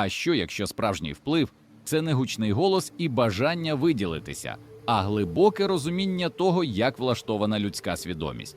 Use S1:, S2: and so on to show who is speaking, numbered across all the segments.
S1: А що, якщо справжній вплив це не гучний голос і бажання виділитися, а глибоке розуміння того, як влаштована людська свідомість?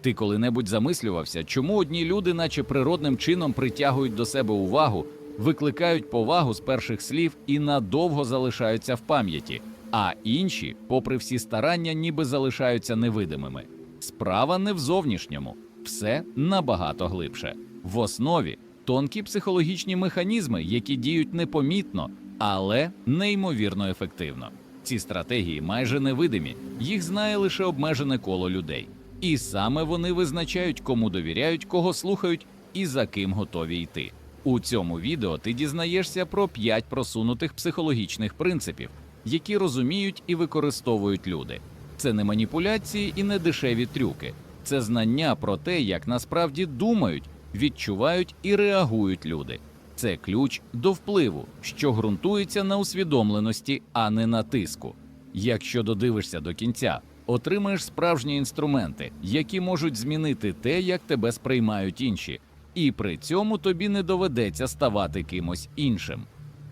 S1: Ти коли-небудь замислювався, чому одні люди, наче природним чином, притягують до себе увагу, викликають повагу з перших слів і надовго залишаються в пам'яті, а інші, попри всі старання, ніби залишаються невидимими. Справа не в зовнішньому, все набагато глибше. В основі тонкі психологічні механізми, які діють непомітно, але неймовірно ефективно. Ці стратегії майже невидимі, їх знає лише обмежене коло людей. І саме вони визначають, кому довіряють, кого слухають і за ким готові йти. У цьому відео ти дізнаєшся про 5 просунутих психологічних принципів, які розуміють і використовують люди. Це не маніпуляції і не дешеві трюки, це знання про те, як насправді думають, відчувають і реагують люди. Це ключ до впливу, що ґрунтується на усвідомленості, а не на тиску. Якщо додивишся до кінця, отримаєш справжні інструменти, які можуть змінити те, як тебе сприймають інші, і при цьому тобі не доведеться ставати кимось іншим.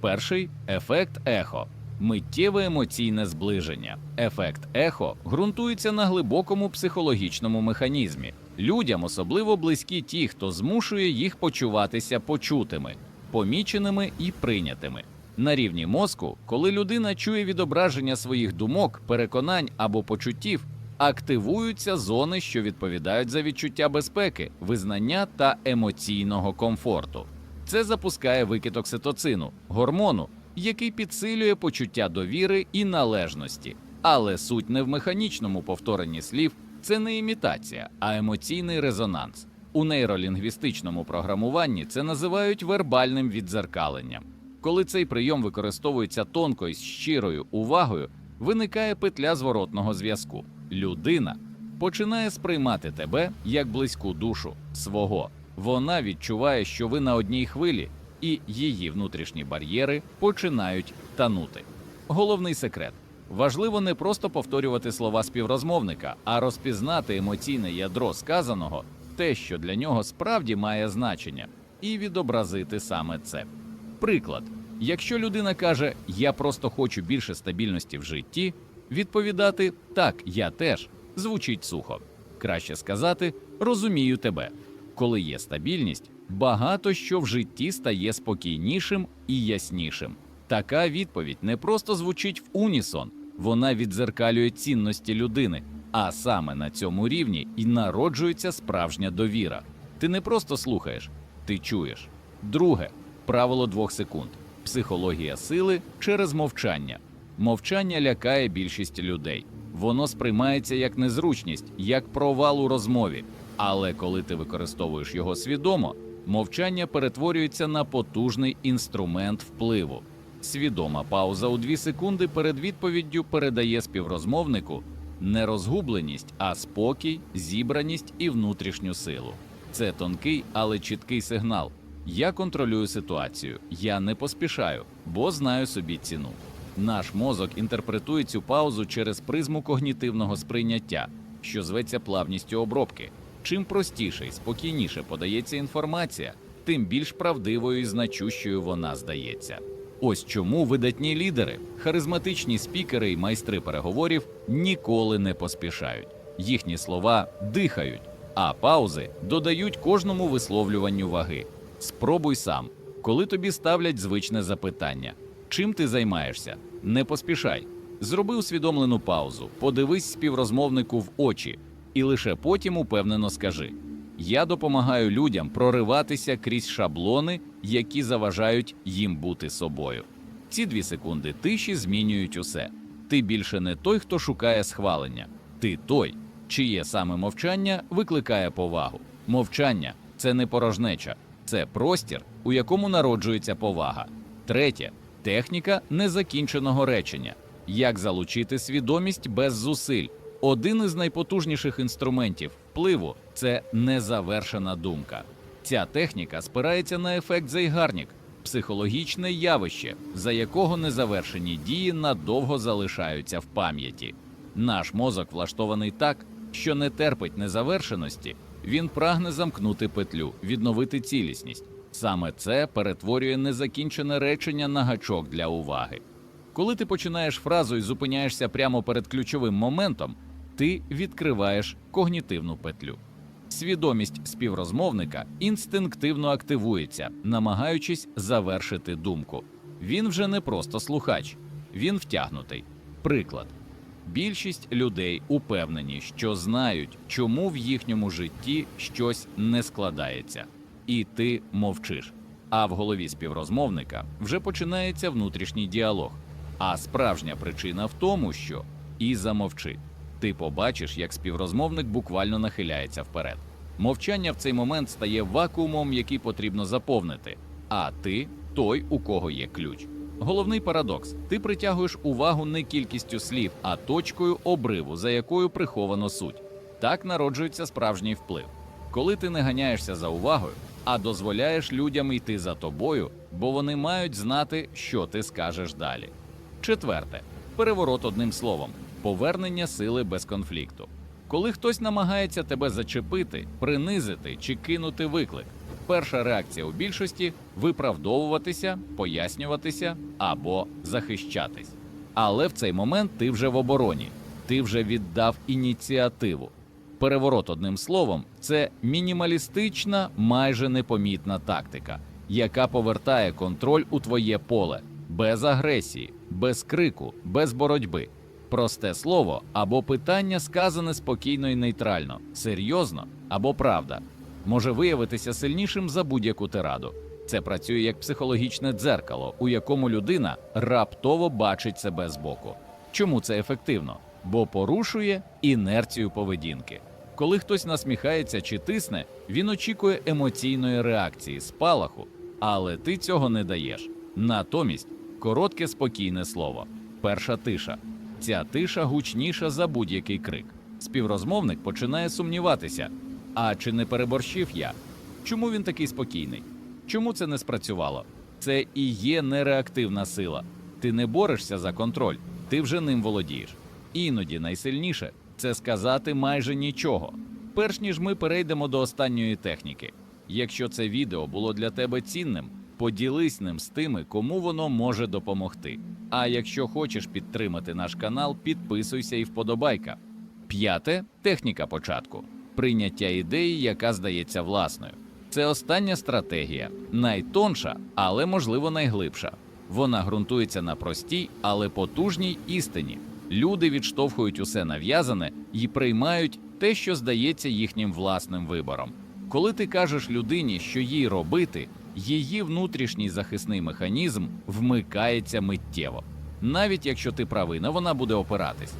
S1: Перший ефект ехо. Миттєве емоційне зближення. Ефект ехо ґрунтується на глибокому психологічному механізмі. Людям особливо близькі ті, хто змушує їх почуватися почутими, поміченими і прийнятими. На рівні мозку, коли людина чує відображення своїх думок, переконань або почуттів, активуються зони, що відповідають за відчуття безпеки, визнання та емоційного комфорту. Це запускає викид окситоцину, гормону, який підсилює почуття довіри і належності. Але суть не в механічному повторенні слів, це не імітація, а емоційний резонанс. У нейролінгвістичному програмуванні це називають вербальним віддзеркаленням. Коли цей прийом використовується тонко і з щирою увагою, виникає петля зворотного зв'язку. Людина починає сприймати тебе як близьку душу свого. Вона відчуває, що ви на одній хвилі, і її внутрішні бар'єри починають танути. Головний секрет важливо не просто повторювати слова співрозмовника, а розпізнати емоційне ядро сказаного, те, що для нього справді має значення, і відобразити саме це. Приклад: якщо людина каже Я просто хочу більше стабільності в житті, відповідати Так, я теж звучить сухо. Краще сказати Розумію тебе. Коли є стабільність, багато що в житті стає спокійнішим і яснішим. Така відповідь не просто звучить в унісон, вона віддзеркалює цінності людини, а саме на цьому рівні і народжується справжня довіра. Ти не просто слухаєш, ти чуєш. Друге правило двох секунд: психологія сили через мовчання. Мовчання лякає більшість людей. Воно сприймається як незручність, як провал у розмові. Але коли ти використовуєш його свідомо, мовчання перетворюється на потужний інструмент впливу. Свідома пауза у дві секунди перед відповіддю передає співрозмовнику не розгубленість, а спокій, зібраність і внутрішню силу. Це тонкий, але чіткий сигнал. Я контролюю ситуацію, я не поспішаю, бо знаю собі ціну. Наш мозок інтерпретує цю паузу через призму когнітивного сприйняття, що зветься плавністю обробки. Чим простіше і спокійніше подається інформація, тим більш правдивою і значущою вона здається. Ось чому видатні лідери, харизматичні спікери і майстри переговорів ніколи не поспішають. Їхні слова дихають, а паузи додають кожному висловлюванню ваги. Спробуй сам, коли тобі ставлять звичне запитання: чим ти займаєшся? Не поспішай. Зроби усвідомлену паузу, подивись співрозмовнику в очі, і лише потім упевнено скажи: Я допомагаю людям прориватися крізь шаблони, які заважають їм бути собою. Ці дві секунди тиші змінюють усе. Ти більше не той, хто шукає схвалення, ти той, чиє саме мовчання викликає повагу. Мовчання це не порожнеча, це простір, у якому народжується повага. Третє техніка незакінченого речення. Як залучити свідомість без зусиль? Один із найпотужніших інструментів впливу це незавершена думка. Ця техніка спирається на ефект Зейгарнік, психологічне явище, за якого незавершені дії надовго залишаються в пам'яті. Наш мозок влаштований так, що не терпить незавершеності, він прагне замкнути петлю, відновити цілісність. Саме це перетворює незакінчене речення на гачок для уваги. Коли ти починаєш фразу і зупиняєшся прямо перед ключовим моментом, ти відкриваєш когнітивну петлю. Свідомість співрозмовника інстинктивно активується, намагаючись завершити думку. Він вже не просто слухач, він втягнутий. Приклад. Більшість людей упевнені, що знають, чому в їхньому житті щось не складається, і ти мовчиш. А в голові співрозмовника вже починається внутрішній діалог. А справжня причина в тому, що і замовчи. Ти побачиш, як співрозмовник буквально нахиляється вперед. Мовчання в цей момент стає вакуумом, який потрібно заповнити. А ти той, у кого є ключ. Головний парадокс: ти притягуєш увагу не кількістю слів, а точкою обриву, за якою приховано суть. Так народжується справжній вплив. Коли ти не ганяєшся за увагою, а дозволяєш людям йти за тобою, бо вони мають знати, що ти скажеш далі. Четверте переворот одним словом повернення сили без конфлікту. Коли хтось намагається тебе зачепити, принизити чи кинути виклик, перша реакція у більшості виправдовуватися, пояснюватися або захищатись. Але в цей момент ти вже в обороні, ти вже віддав ініціативу. Переворот одним словом це мінімалістична, майже непомітна тактика, яка повертає контроль у твоє поле без агресії, без крику, без боротьби. Просте слово або питання сказане спокійно і нейтрально, серйозно або правда, може виявитися сильнішим за будь-яку тираду. Це працює як психологічне дзеркало, у якому людина раптово бачить себе збоку. Чому це ефективно? Бо порушує інерцію поведінки. Коли хтось насміхається чи тисне, він очікує емоційної реакції, спалаху, але ти цього не даєш. Натомість коротке спокійне слово, перша тиша. Ця тиша гучніша за будь-який крик. Співрозмовник починає сумніватися: а чи не переборщив я? Чому він такий спокійний? Чому це не спрацювало? Це і є нереактивна сила. Ти не борешся за контроль, ти вже ним володієш. Іноді найсильніше це сказати майже нічого. Перш ніж ми перейдемо до останньої техніки. Якщо це відео було для тебе цінним, поділись ним з тими, кому воно може допомогти. А якщо хочеш підтримати наш канал, підписуйся і вподобайка. П'яте техніка початку прийняття ідеї, яка здається власною. Це остання стратегія, найтонша, але можливо найглибша. Вона ґрунтується на простій, але потужній істині. Люди відштовхують усе нав'язане і приймають те, що здається їхнім власним вибором. Коли ти кажеш людині, що їй робити, її внутрішній захисний механізм вмикається миттєво. Навіть якщо ти правина, вона буде опиратись.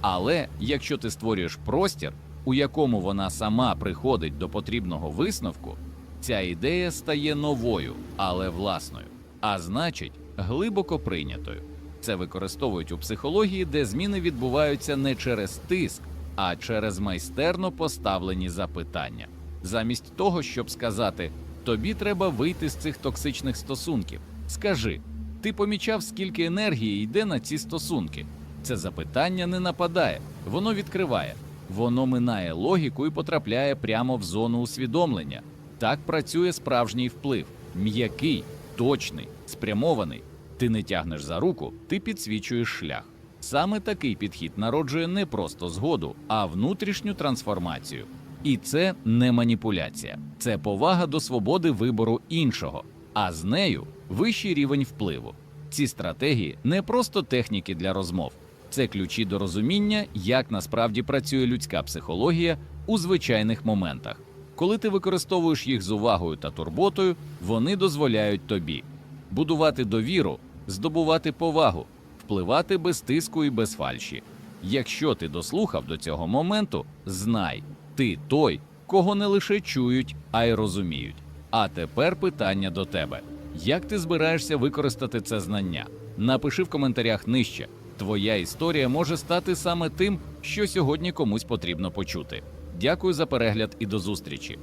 S1: Але якщо ти створюєш простір, у якому вона сама приходить до потрібного висновку, ця ідея стає новою, але власною, а значить, глибоко прийнятою. Це використовують у психології, де зміни відбуваються не через тиск, а через майстерно поставлені запитання. Замість того, щоб сказати тобі треба вийти з цих токсичних стосунків. Скажи, ти помічав, скільки енергії йде на ці стосунки? Це запитання не нападає, воно відкриває, воно минає логіку і потрапляє прямо в зону усвідомлення. Так працює справжній вплив, м'який, точний, спрямований. Ти не тягнеш за руку, ти підсвічуєш шлях. Саме такий підхід народжує не просто згоду, а внутрішню трансформацію. І це не маніпуляція, це повага до свободи вибору іншого, а з нею вищий рівень впливу. Ці стратегії не просто техніки для розмов, це ключі до розуміння, як насправді працює людська психологія у звичайних моментах. Коли ти використовуєш їх з увагою та турботою, вони дозволяють тобі будувати довіру, здобувати повагу, впливати без тиску і без фальші. Якщо ти дослухав до цього моменту, знай, ти той, кого не лише чують, а й розуміють. А тепер питання до тебе: як ти збираєшся використати це знання? Напиши в коментарях нижче. Твоя історія може стати саме тим, що сьогодні комусь потрібно почути. Дякую за перегляд і до зустрічі.